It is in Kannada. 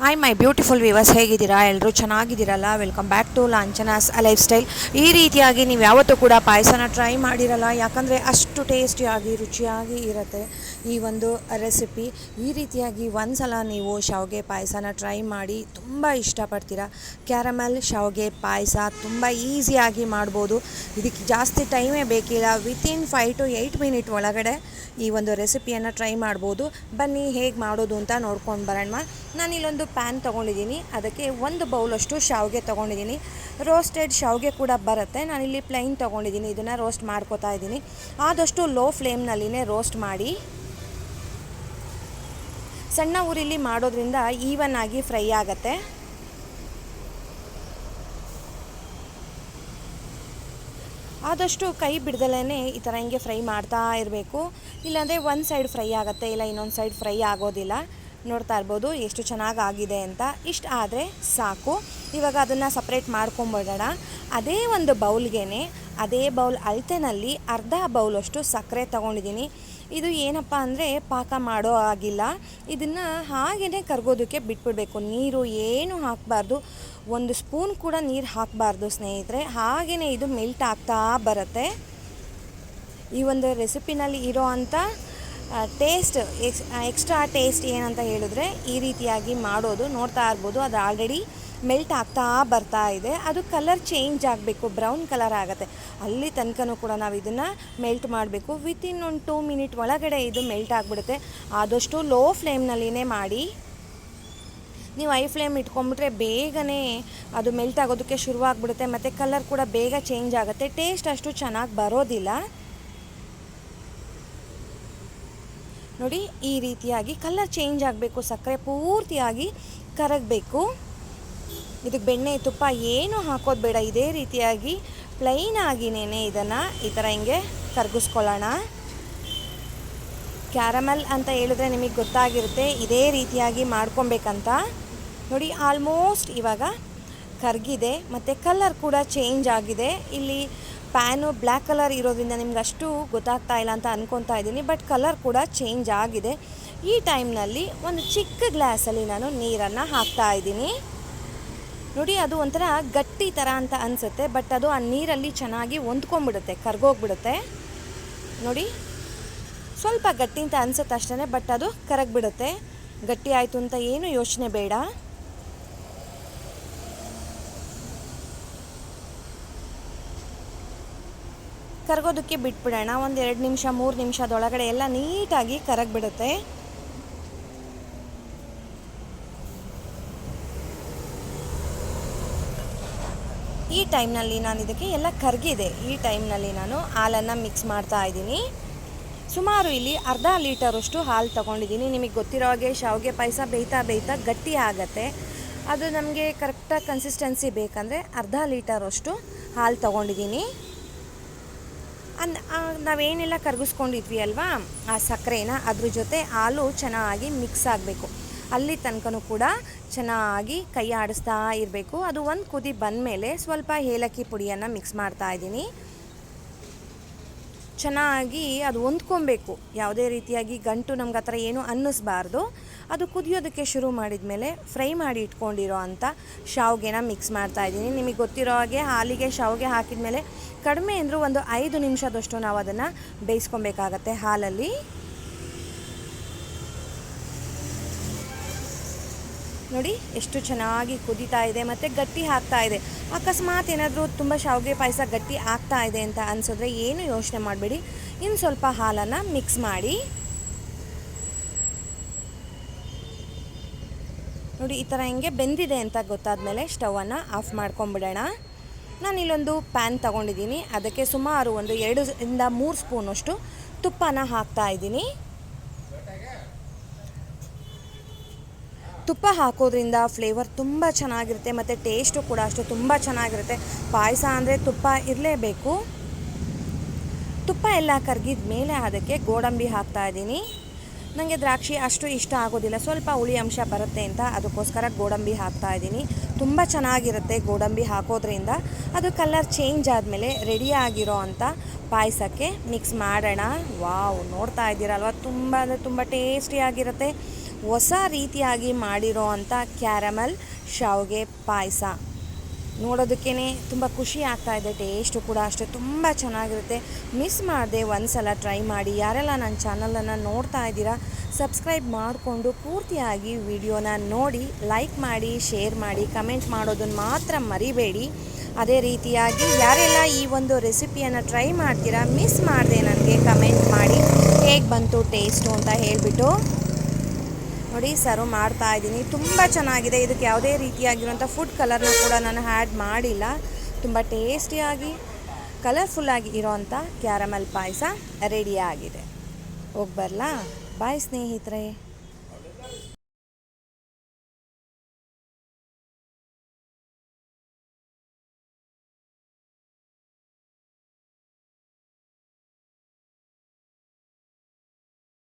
ಹಾಯ್ ಮೈ ಬ್ಯೂಟಿಫುಲ್ ವಿವರ್ಸ್ ಹೇಗಿದ್ದೀರಾ? ಎಲ್ಲರೂ ಚೆನ್ನಾಗಿದ್ದೀರಲ್ಲ? Welcome back to Lanchana's lifestyle ಈ ರೀತಿಯಾಗಿ ನೀವು ಯಾವತ್ತೂ ಕೂಡ ಪಾಯಸನ ಟ್ರೈ ಮಾಡಿರಲ್ಲ. ಯಾಕಂದರೆ ಅಷ್ಟು ಟೇಸ್ಟಿಯಾಗಿ ರುಚಿಯಾಗಿ ಇರುತ್ತೆ ಈ ಒಂದು ರೆಸಿಪಿ ಈ ರೀತಿಯಾಗಿ ಒಂದು ಸಲ ನೀವು ಶಾವಿಗೆ ಪಾಯಸನ ಟ್ರೈ ಮಾಡಿ ತುಂಬ ಇಷ್ಟಪಡ್ತೀರಾ? ಕ್ಯಾರಮಲ್ ಶಾವಿಗೆ ಪಾಯಸ ತುಂಬ ಈಸಿಯಾಗಿ ಮಾಡ್ಬೋದು. ಇದಕ್ಕೆ ಜಾಸ್ತಿ ಟೈಮೇ ಬೇಕಿಲ್ಲ. Within five to eight minute ಒಳಗಡೆ ಈ ಒಂದು ರೆಸಿಪಿಯನ್ನು ಟ್ರೈ ಮಾಡ್ಬೋದು. ಬನ್ನಿ, ಹೇಗೆ ಮಾಡೋದು ಅಂತ ನೋಡ್ಕೊಂಡು ಬರೋಣ. ನಾನಿಲ್ಲೊಂದು ಪ್ಯಾನ್ ತೊಗೊಂಡಿದ್ದೀನಿ. ಅದಕ್ಕೆ ಒಂದು ಬೌಲಷ್ಟು ಶಾವಿಗೆ ತೊಗೊಂಡಿದ್ದೀನಿ. ರೋಸ್ಟೆಡ್ ಶಾವಿಗೆ ಕೂಡ ಬರುತ್ತೆ. ನಾನಿಲ್ಲಿ ಪ್ಲೈನ್ ತೊಗೊಂಡಿದ್ದೀನಿ. ಇದನ್ನು ರೋಸ್ಟ್ ಮಾಡ್ಕೋತಾ ಇದ್ದೀನಿ. ಆದಷ್ಟು ಲೋ ಫ್ಲೇಮ್ನಲ್ಲಿನೇ ರೋಸ್ಟ್ ಮಾಡಿ. ಸಣ್ಣ ಉರಿಲಿ ಮಾಡೋದ್ರಿಂದ ಈವನ್ ಆಗಿ ಫ್ರೈ ಆಗುತ್ತೆ. ಆದಷ್ಟು ಕೈ ಬಿಡ್ದಲೇ ಈ ಥರ ಹಿಂಗೆ ಫ್ರೈ ಮಾಡ್ತಾ ಇರಬೇಕು. ಇಲ್ಲಾಂದರೆ ಒಂದು ಸೈಡ್ ಫ್ರೈ ಆಗುತ್ತೆ. ಇಲ್ಲ ಇನ್ನೊಂದು ಸೈಡ್ ಫ್ರೈ ಆಗೋದಿಲ್ಲ. ನೋಡ್ತಾ ಇರ್ಬೋದು ಎಷ್ಟು ಚೆನ್ನಾಗಿ ಆಗಿದೆ ಅಂತ. ಇಷ್ಟು ಆದರೆ ಸಾಕು. ಇವಾಗ ಅದನ್ನು ಸಪ್ರೇಟ್ ಮಾಡ್ಕೊಂಬಿಡೋಣ. ಅದೇ ಒಂದು ಬೌಲ್ಗೆ ಅದೇ ಬೌಲ್ ಅಳತೆನಲ್ಲಿ ಅರ್ಧ ಬೌಲಷ್ಟು ಸಕ್ಕರೆ ತೊಗೊಂಡಿದ್ದೀನಿ. ಇದು ಏನಪ್ಪ ಅಂದರೆ ಪಾಕ ಮಾಡೋ ಆಗಿಲ್ಲ ಇದನ್ನು ಹಾಗೇ ಕರ್ಗೋದಕ್ಕೆ ಬಿಟ್ಬಿಡಬೇಕು. ನೀರು ಏನು ಹಾಕಬಾರ್ದು. ಒಂದು ಸ್ಪೂನ್ ಕೂಡ ನೀರು ಹಾಕಬಾರ್ದು ಸ್ನೇಹಿತರೆ. ಹಾಗೆಯೇ ಇದು ಮೆಲ್ಟ್ ಆಗ್ತಾ ಬರುತ್ತೆ. ಈ ಒಂದು ರೆಸಿಪಿನಲ್ಲಿ ಇರೋ ಅಂಥ ಟೇಸ್ಟ್ ಎಕ್ಸ್ ಎಕ್ಸ್ಟ್ರಾ ಟೇಸ್ಟ್ ಏನಂತ ಹೇಳಿದ್ರೆ ಈ ರೀತಿಯಾಗಿ ಮಾಡೋದು, ನೋಡ್ತಾ ಇರ್ಬೋದು. ಅದು ಆಲ್ರೆಡಿ ಮೆಲ್ಟ್ ಆಗ್ತಾ ಬರ್ತಾ ಇದೆ. ಅದು ಕಲರ್ ಚೇಂಜ್ ಆಗಬೇಕು ಬ್ರೌನ್ ಕಲರ್ ಆಗುತ್ತೆ. ಅಲ್ಲಿ ತನಕನೂ ಕೂಡ ನಾವು ಇದನ್ನು ಮೆಲ್ಟ್ ಮಾಡಬೇಕು. ವಿತಿನ್ ಒಂದು ಟೂ ಮಿನಿಟ್ ಒಳಗಡೆ ಇದು ಮೆಲ್ಟ್ ಆಗಿಬಿಡುತ್ತೆ. ಆದಷ್ಟು ಲೋ ಫ್ಲೇಮ್ನಲ್ಲಿನೇ ಮಾಡಿ. ನೀವು ಐ ಫ್ಲೇಮ್ ಇಟ್ಕೊಂಡ್ಬಿಟ್ರೆ ಬೇಗನೆ ಅದು ಮೆಲ್ಟ್ ಆಗೋದಕ್ಕೆ ಶುರುವಾಗ್ಬಿಡುತ್ತೆ. ಮತ್ತು ಕಲರ್ ಕೂಡ ಬೇಗ ಚೇಂಜ್ ಆಗುತ್ತೆ. ಟೇಸ್ಟ್ ಅಷ್ಟು ಚೆನ್ನಾಗಿ ಬರೋದಿಲ್ಲ. ನೋಡಿ, ಈ ರೀತಿಯಾಗಿ ಕಲರ್ ಚೇಂಜ್ ಆಗಬೇಕು, ಸಕ್ಕರೆ ಪೂರ್ತಿಯಾಗಿ ಕರಗಬೇಕು. ಇದಕ್ಕೆ ಬೆಣ್ಣೆ, ತುಪ್ಪ ಏನು ಹಾಕೋದು ಬೇಡ, ಇದೇ ರೀತಿಯಾಗಿ ಪ್ಲೈನ್ ಆಗಿನೇ ಇದನ್ನು. ಈ ಥರ ಹಿಂಗೆ ಕರಗಿಸ್ಕೊಳ್ಳೋಣ. ಕ್ಯಾರಮಲ್ ಅಂತ ಹೇಳಿದ್ರೆ ನಿಮಗೆ ಗೊತ್ತಾಗಿರುತ್ತೆ, ಇದೇ ರೀತಿಯಾಗಿ ಮಾಡ್ಕೊಬೇಕಂತ. ನೋಡಿ ಆಲ್ಮೋಸ್ಟ್ ಇವಾಗ ಕರಗಿದೆ, ಮತ್ತು ಕಲರ್ ಕೂಡ ಚೇಂಜ್ ಆಗಿದೆ. ಇಲ್ಲಿ ಪ್ಯಾನು ಬ್ಲ್ಯಾಕ್ ಕಲರ್ ಇರೋದ್ರಿಂದ ನಿಮ್ಗೆ ಅಷ್ಟು ಗೊತ್ತಾಗ್ತಾ ಇಲ್ಲ ಅಂತ ಅನ್ಕೊತಾ ಇದ್ದೀನಿ, ಬಟ್ ಕಲರ್ ಕೂಡ ಚೇಂಜ್ ಆಗಿದೆ. ಈ ಟೈಮ್ನಲ್ಲಿ ಒಂದು ಚಿಕ್ಕ ಗ್ಲಾಸಲ್ಲಿ ನಾನು ನೀರನ್ನು ಹಾಕ್ತಾ ಇದ್ದೀನಿ. ನೋಡಿ, ಅದು ಒಂಥರ ಗಟ್ಟಿ ಥರ ಅಂತ ಅನಿಸುತ್ತೆ, ಬಟ್ ಅದು ಆ ನೀರಲ್ಲಿ ಚೆನ್ನಾಗಿ ಹೊಂದ್ಕೊಂಡ್ಬಿಡುತ್ತೆ, ಕರ್ಗೋಗ್ಬಿಡುತ್ತೆ. ನೋಡಿ, ಸ್ವಲ್ಪ ಗಟ್ಟಿ ಅಂತ ಅನ್ಸುತ್ತೆ ಅಷ್ಟೇ ಬಟ್ ಅದು ಕರಗಿಬಿಡುತ್ತೆ. ಗಟ್ಟಿ ಆಯಿತು ಅಂತ ಏನು ಯೋಚನೆ ಬೇಡ. ಕರಗೋದಕ್ಕೆ ಬಿಟ್ಬಿಡೋಣ. ಒಂದು ಎರಡು ನಿಮಿಷ, ಮೂರು ನಿಮಿಷದೊಳಗಡೆ ಎಲ್ಲ ನೀಟಾಗಿ ಕರಗಿಬಿಡುತ್ತೆ. ಈ ಟೈಮ್ನಲ್ಲಿ ನಾನು ಇದಕ್ಕೆ ಎಲ್ಲ ಕರಗಿದೆ. ಈ ಟೈಮ್ನಲ್ಲಿ ನಾನು ಹಾಲನ್ನು ಮಿಕ್ಸ್ ಮಾಡ್ತಾ ಇದ್ದೀನಿ. ಸುಮಾರು ಇಲ್ಲಿ ಅರ್ಧ ಲೀಟರಷ್ಟು ಹಾಲು ತೊಗೊಂಡಿದ್ದೀನಿ. ನಿಮಗೆ ಗೊತ್ತಿರೋ ಹಾಗೆ ಶಾವಿಗೆ ಪಾಯಸ ಬೇಯ್ತಾ ಬೇಯ್ತಾ ಗಟ್ಟಿ ಆಗುತ್ತೆ. ಅದು ನಮಗೆ ಕರೆಕ್ಟಾಗಿ ಕನ್ಸಿಸ್ಟೆನ್ಸಿ ಬೇಕಂದರೆ ಅರ್ಧ ಲೀಟರಷ್ಟು ಹಾಲು ತೊಗೊಂಡಿದ್ದೀನಿ. ಅನ್ ನಾವೇನೆಲ್ಲ ಕರಗಿಸ್ಕೊಂಡಿದ್ವಿ ಅಲ್ವಾ? ಆ ಸಕ್ಕರೆನ ಅದ್ರ ಜೊತೆ ಹಾಲು ಚೆನ್ನಾಗಿ ಮಿಕ್ಸ್ ಆಗಬೇಕು. ಅಲ್ಲಿ ತನಕನೂ ಕೂಡ ಚೆನ್ನಾಗಿ ಕೈ ಆಡಿಸ್ತಾ ಇರಬೇಕು. ಅದು ಒಂದು ಕುದಿ ಬಂದಮೇಲೆ ಸ್ವಲ್ಪ ಏಲಕ್ಕಿ ಪುಡಿಯನ್ನು ಮಿಕ್ಸ್ ಮಾಡ್ತಾ ಇದ್ದೀನಿ. ಚೆನ್ನಾಗಿ ಅದು ಹೊಂದ್ಕೊಬೇಕು. ಯಾವುದೇ ರೀತಿಯಾಗಿ ಗಂಟು ನಮ್ಗೆ ಆ ಥರ ಏನೂ ಅನ್ನಿಸ್ಬಾರ್ದು. ಅದು ಕುದಿಯೋದಕ್ಕೆ ಶುರು ಮಾಡಿದ ಮೇಲೆ ಫ್ರೈ ಮಾಡಿ ಇಟ್ಕೊಂಡಿರೋ ಅಂಥ ಶಾವ್ಗೆನ ಮಿಕ್ಸ್ ಮಾಡ್ತಾ ಇದ್ದೀನಿ. ನಿಮಗೆ ಗೊತ್ತಿರೋ ಹಾಗೆ ಹಾಲಿಗೆ ಶಾವ್ಗೆ ಹಾಕಿದ ಮೇಲೆ ಕಡಿಮೆ ಅಂದರೂ ಒಂದು ಐದು ನಿಮಿಷದಷ್ಟು ನಾವು ಅದನ್ನು ಬೇಯಿಸ್ಕೊಬೇಕಾಗತ್ತೆ ಹಾಲಲ್ಲಿ. ನೋಡಿ ಎಷ್ಟು ಚೆನ್ನಾಗಿ ಕುದೀತಾ ಇದೆ ಮತ್ತು ಗಟ್ಟಿ ಆಗ್ತಾ ಇದೆ. ಅಕಸ್ಮಾತ್ ಏನಾದರೂ ತುಂಬ ಶಾವಿಗೆ ಪಾಯಸ ಗಟ್ಟಿ ಆಗ್ತಾ ಇದೆ ಅಂತ ಅನಿಸಿದ್ರೆ ಏನು ಯೋಚನೆ ಮಾಡಬೇಡಿ. ಇನ್ನು ಸ್ವಲ್ಪ ಹಾಲನ್ನು ಮಿಕ್ಸ್ ಮಾಡಿ. ನೋಡಿ, ಈ ಥರ ಹಿಂಗೆ ಬೆಂದಿದೆ ಅಂತ ಗೊತ್ತಾದಮೇಲೆ ಸ್ಟವನ್ನು ಆಫ್ ಮಾಡ್ಕೊಂಬಿಡೋಣ. ನಾನು ಇಲ್ಲೊಂದು ಪ್ಯಾನ್ ತಗೊಂಡಿದ್ದೀನಿ. ಅದಕ್ಕೆ ಸುಮಾರು ಒಂದು ಎರಡು ಇಂದ ಮೂರು ಸ್ಪೂನಷ್ಟು ತುಪ್ಪನ ಹಾಕ್ತಾ ಇದ್ದೀನಿ. ತುಪ್ಪ ಹಾಕೋದ್ರಿಂದ ಫ್ಲೇವರ್ ತುಂಬ ಚೆನ್ನಾಗಿರುತ್ತೆ ಮತ್ತು ಟೇಸ್ಟು ಕೂಡ ಅಷ್ಟು ತುಂಬ ಚೆನ್ನಾಗಿರುತ್ತೆ. ಪಾಯಸ ಅಂದರೆ ತುಪ್ಪ ಇರಲೇಬೇಕು. ತುಪ್ಪ ಎಲ್ಲ ಕರಗಿದ ಮೇಲೆ ಅದಕ್ಕೆ ಗೋಡಂಬಿ ಹಾಕ್ತಾ ಇದ್ದೀನಿ. ನನಗೆ ದ್ರಾಕ್ಷಿ ಅಷ್ಟು ಇಷ್ಟ ಆಗೋದಿಲ್ಲ. ಸ್ವಲ್ಪ ಹುಳಿ ಅಂಶ ಬರುತ್ತೆ ಅಂತ ಅದಕ್ಕೋಸ್ಕರ ಗೋಡಂಬಿ ಹಾಕ್ತಾ ಇದ್ದೀನಿ. ತುಂಬ ಚೆನ್ನಾಗಿರುತ್ತೆ ಗೋಡಂಬಿ ಹಾಕೋದ್ರಿಂದ. ಅದು ಕಲರ್ ಚೇಂಜ್ ಆದಮೇಲೆ ರೆಡಿ ಆಗಿರೋ ಅಂಥ ಪಾಯಸಕ್ಕೆ ಮಿಕ್ಸ್ ಮಾಡೋಣ. ವಾವ್, ನೋಡ್ತಾ ಇದ್ದೀರಲ್ವ? ತುಂಬ ಅಂದರೆ ತುಂಬ ಟೇಸ್ಟಿಯಾಗಿರುತ್ತೆ ಹೊಸ ರೀತಿಯಾಗಿ ಮಾಡಿರೋ ಅಂಥ ಕ್ಯಾರಮಲ್, ಶಾವ್ಗೆ ಪಾಯಸ. ನೋಡೋದಕ್ಕೇ ತುಂಬ ಖುಷಿ ಆಗ್ತಾ ಇದೆ ಟೇಸ್ಟು ಕೂಡ ಅಷ್ಟೇ, ತುಂಬ ಚೆನ್ನಾಗಿರುತ್ತೆ. ಮಿಸ್ ಮಾಡಿದೆ ಒಂದು ಸಲ ಟ್ರೈ ಮಾಡಿ, ಯಾರೆಲ್ಲ ನನ್ನ ಚಾನಲನ್ನು ನೋಡ್ತಾ ಇದ್ದೀರಾ ಸಬ್ಸ್ಕ್ರೈಬ್ ಮಾಡಿಕೊಂಡು ಪೂರ್ತಿಯಾಗಿ ವಿಡಿಯೋನ ನೋಡಿ ಲೈಕ್ ಮಾಡಿ ಶೇರ್ ಮಾಡಿ ಕಮೆಂಟ್ ಮಾಡೋದನ್ನು ಮಾತ್ರ ಮರಿಬೇಡಿ. ಅದೇ ರೀತಿಯಾಗಿ ಯಾರೆಲ್ಲ ಈ ಒಂದು ರೆಸಿಪಿಯನ್ನು ಟ್ರೈ ಮಾಡ್ತೀರಾ ಮಿಸ್ ಮಾಡಿದೆ ನನಗೆ ಕಮೆಂಟ್ ಮಾಡಿ, ಹೇಗೆ ಬಂತು ಟೇಸ್ಟು ಅಂತ ಹೇಳಿಬಿಟ್ಟು. ನೋಡಿ ಸರ್ವ್ ಮಾಡ್ತಾ ಇದ್ದೀನಿ. ತುಂಬ ಚೆನ್ನಾಗಿದೆ. ಇದಕ್ಕೆ ಯಾವುದೇ ರೀತಿಯಾಗಿರುವಂಥ ಫುಡ್ ಕಲರ್ನ ಕೂಡ ನಾನು ಆ್ಯಡ್ ಮಾಡಿಲ್ಲ. ತುಂಬ ಟೇಸ್ಟಿಯಾಗಿ ಕಲರ್ಫುಲ್ಲಾಗಿ ಇರೋವಂಥ ಕ್ಯಾರಮಲ್ ಪಾಯಸ ರೆಡಿಯಾಗಿದೆ ಹೋಗಿ ಬರಲಾ? ಬಾಯ್ ಸ್ನೇಹಿತರೆ.